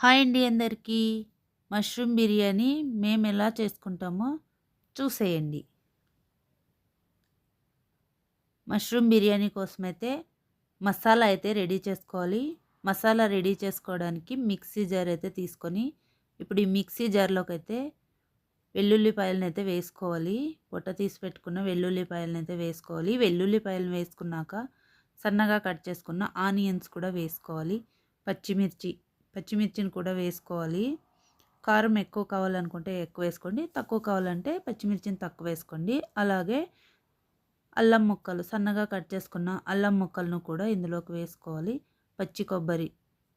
Hi అండి అందరికీ. Mushroom biryani మేము ఎలా చేసుకుంటామో చూసేయండి. మష్రూమ్ బిర్యానీ కోసమైతే మసాలా అయితే రెడీ చేసుకోవాలి. మసాలా రెడీ చేసుకోవడానికి మిక్సీ జార్ అయితే తీసుకొని ఇప్పుడు ఈ మిక్సీ జార్లోకి అయితే వెల్లుల్లిపాయలను అయితే వేసుకోవాలి. పొట్ట తీసి పెట్టుకున్న వెల్లుల్లిపాయలను అయితే వేసుకోవాలి. వెల్లుల్లిపాయలను వేసుకున్నాక సన్నగా కట్ చేసుకున్న ఆనియన్స్ కూడా వేసుకోవాలి. పచ్చిమిర్చి పచ్చిమిర్చిని కూడా వేసుకోవాలి. కారం ఎక్కువ కావాలనుకుంటే ఎక్కువ వేసుకోండి. తక్కువ కావాలంటే పచ్చిమిర్చిని తక్కువ వేసుకోండి. అలాగే అల్లం ముక్కలు సన్నగా కట్ చేసుకున్న అల్లం ముక్కలను కూడా ఇందులోకి వేసుకోవాలి. పచ్చి కొబ్బరి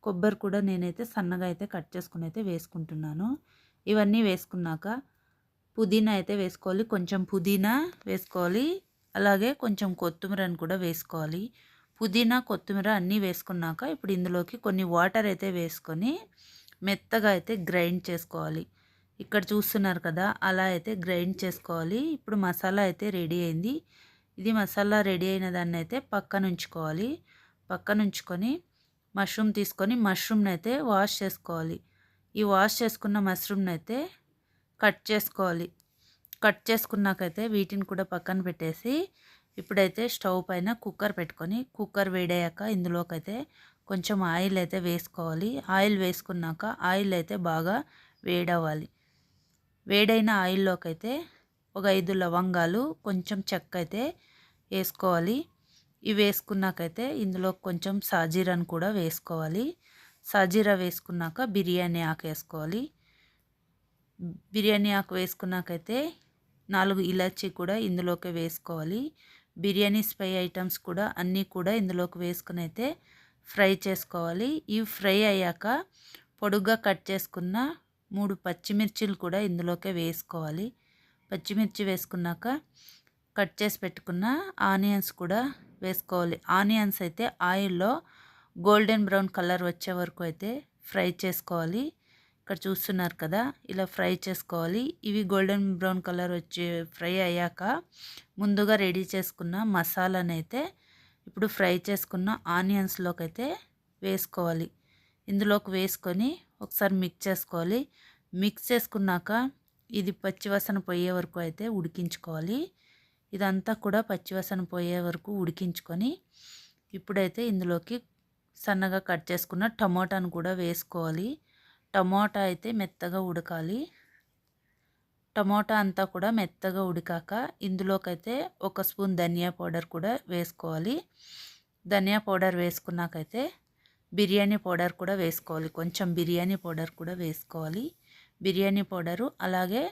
కొబ్బరి కూడా నేనైతే సన్నగా అయితే కట్ చేసుకుని అయితే వేసుకుంటున్నాను. ఇవన్నీ వేసుకున్నాక పుదీనా అయితే వేసుకోవాలి. కొంచెం పుదీనా వేసుకోవాలి. అలాగే కొంచెం కొత్తిమీరని కూడా వేసుకోవాలి. పుదీనా కొత్తిమీర అన్నీ వేసుకున్నాక ఇప్పుడు ఇందులోకి కొన్ని వాటర్ అయితే వేసుకొని మెత్తగా అయితే గ్రైండ్ చేసుకోవాలి. ఇక్కడ చూస్తున్నారు కదా అలా అయితే గ్రైండ్ చేసుకోవాలి. ఇప్పుడు మసాలా అయితే రెడీ అయింది. ఇది మసాలా రెడీ అయిన దాన్ని అయితే పక్కన ఉంచుకోవాలి. పక్కన ఉంచుకొని మష్రూమ్ తీసుకొని మష్రూమ్ని అయితే వాష్ చేసుకోవాలి. ఈ వాష్ చేసుకున్న మష్రూమ్ని అయితే కట్ చేసుకోవాలి. కట్ చేసుకున్నాకైతే వీటిని కూడా పక్కన పెట్టేసి ఇప్పుడైతే స్టవ్ పైన కుక్కర్ పెట్టుకొని కుక్కర్ వేడయ్యాక ఇందులోకైతే కొంచెం ఆయిల్ అయితే వేసుకోవాలి. ఆయిల్ వేసుకున్నాక ఆయిల్ అయితే బాగా వేడవ్వాలి. వేడైన ఆయిల్లోకి అయితే ఒక ఐదు లవంగాలు కొంచెం చెక్క అయితే వేసుకోవాలి. ఇవి వేసుకున్నాకైతే ఇందులో కొంచెం సాజీరాని కూడా వేసుకోవాలి. సాజీరా వేసుకున్నాక బిర్యానీ ఆకు వేసుకోవాలి. బిర్యానీ ఆకు వేసుకున్నాకైతే నాలుగు ఇలాచీ కూడా ఇందులోకి వేసుకోవాలి. బిర్యానీ స్పై ఐటమ్స్ కూడా అన్నీ కూడా ఇందులోకి వేసుకుని అయితే ఫ్రై చేసుకోవాలి. ఇవి ఫ్రై అయ్యాక పొడుగ్గా కట్ చేసుకున్న మూడు పచ్చిమిర్చిలు కూడా ఇందులోకే వేసుకోవాలి. పచ్చిమిర్చి వేసుకున్నాక కట్ చేసి పెట్టుకున్న ఆనియన్స్ కూడా వేసుకోవాలి. ఆనియన్స్ అయితే ఆయిల్లో గోల్డెన్ బ్రౌన్ కలర్ వచ్చే వరకు అయితే ఫ్రై చేసుకోవాలి. ఇక్కడ చూస్తున్నారు కదా ఇలా ఫ్రై చేసుకోవాలి. ఇవి గోల్డెన్ బ్రౌన్ కలర్ వచ్చి ఫ్రై అయ్యాక ముందుగా రెడీ చేసుకున్న మసాలానైతే ఇప్పుడు ఫ్రై చేసుకున్న ఆనియన్స్లోకి అయితే వేసుకోవాలి. ఇందులోకి వేసుకొని ఒకసారి మిక్స్ చేసుకోవాలి. మిక్స్ చేసుకున్నాక ఇది పచ్చివాసన పోయే వరకు అయితే ఉడికించుకోవాలి. ఇదంతా కూడా పచ్చివాసన పోయే వరకు ఉడికించుకొని ఇప్పుడైతే ఇందులోకి సన్నగా కట్ చేసుకున్న టమోటాను కూడా వేసుకోవాలి. టమోటా అయితే మెత్తగా ఉడకాలి. టమోటా అంతా కూడా మెత్తగా ఉడికాక ఇందులోకైతే ఒక స్పూన్ ధనియా పౌడర్ కూడా వేసుకోవాలి. ధనియా పౌడర్ వేసుకున్నాకైతే బిర్యానీ పౌడర్ కూడా వేసుకోవాలి. కొంచెం బిర్యానీ పౌడర్ కూడా వేసుకోవాలి. బిర్యానీ పౌడరు అలాగే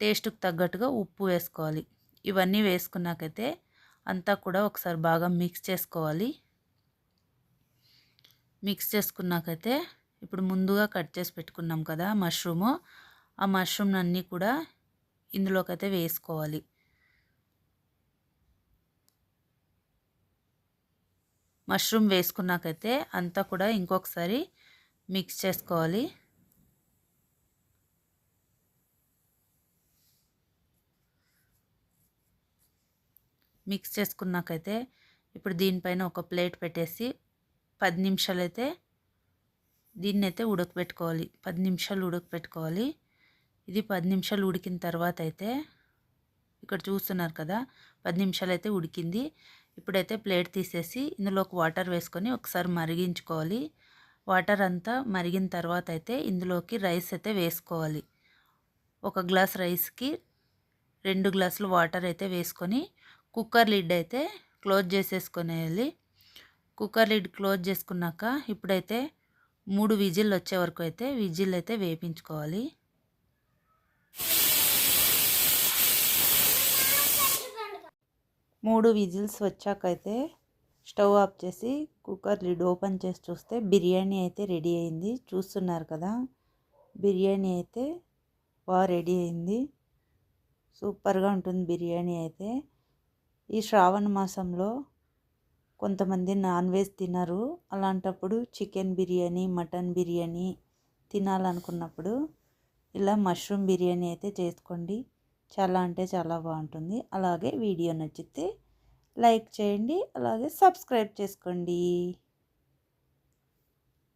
టేస్ట్కి తగ్గట్టుగా ఉప్పు వేసుకోవాలి. ఇవన్నీ వేసుకున్నాకైతే అంతా కూడా ఒకసారి బాగా మిక్స్ చేసుకోవాలి. మిక్స్ చేసుకున్నాకైతే ఇప్పుడు ముందుగా కట్ చేసి పెట్టుకున్నాం కదా మష్రూము. ఆ మష్రూమ్ అన్నీ కూడా ఇందులోకైతే వేసుకోవాలి. మష్రూమ్ వేసుకున్నాకైతే అంతా కూడా ఇంకొకసారి మిక్స్ చేసుకోవాలి. మిక్స్ చేసుకున్నాకైతే ఇప్పుడు దీనిపైన ఒక ప్లేట్ పెట్టేసి పది నిమిషాలు అయితే దీన్ని అయితే ఉడకబెట్టుకోవాలి పది నిమిషాలు ఉడకబెట్టుకోవాలి ఇది పది నిమిషాలు ఉడికిన తర్వాత అయితే ఇక్కడ చూస్తున్నారు కదా పది నిమిషాలు అయితే ఉడికింది. ఇప్పుడైతే ప్లేట్ తీసేసి ఇందులోకి వాటర్ వేసుకొని ఒకసారి మరిగించుకోవాలి. వాటర్ అంతా మరిగిన తర్వాత అయితే ఇందులోకి రైస్ అయితే వేసుకోవాలి. ఒక గ్లాస్ రైస్కి రెండు గ్లాసులు వాటర్ అయితే వేసుకొని కుక్కర్ లిడ్ అయితే క్లోజ్ చేసేసుకునేయాలి. కుక్కర్ లిడ్ క్లోజ్ చేసుకున్నాక ఇప్పుడైతే మూడు విజిల్ వచ్చే వరకు అయితే విజిల్ అయితే వేపించుకోవాలి. మూడు విజిల్స్ వచ్చాకైతే స్టవ్ ఆఫ్ చేసి కుక్కర్ లిడ్ ఓపెన్ చేసి చూస్తే బిర్యానీ అయితే రెడీ అయింది. చూస్తున్నారు కదా బిర్యానీ అయితే బాగా రెడీ అయింది. సూపర్గా ఉంటుంది బిర్యానీ అయితే. ఈ శ్రావణ మాసంలో కొంతమంది నాన్ వెజ్ తినరు. అలాంటప్పుడు చికెన్ బిర్యానీ మటన్ బిర్యానీ తినాలనుకున్నప్పుడు ఇలా మష్రూమ్ బిర్యానీ అయితే చేసుకోండి. చాలా అంటే చాలా బాగుంటుంది. అలాగే వీడియో నచ్చితే లైక్ చేయండి. అలాగే సబ్స్క్రైబ్ చేసుకోండి.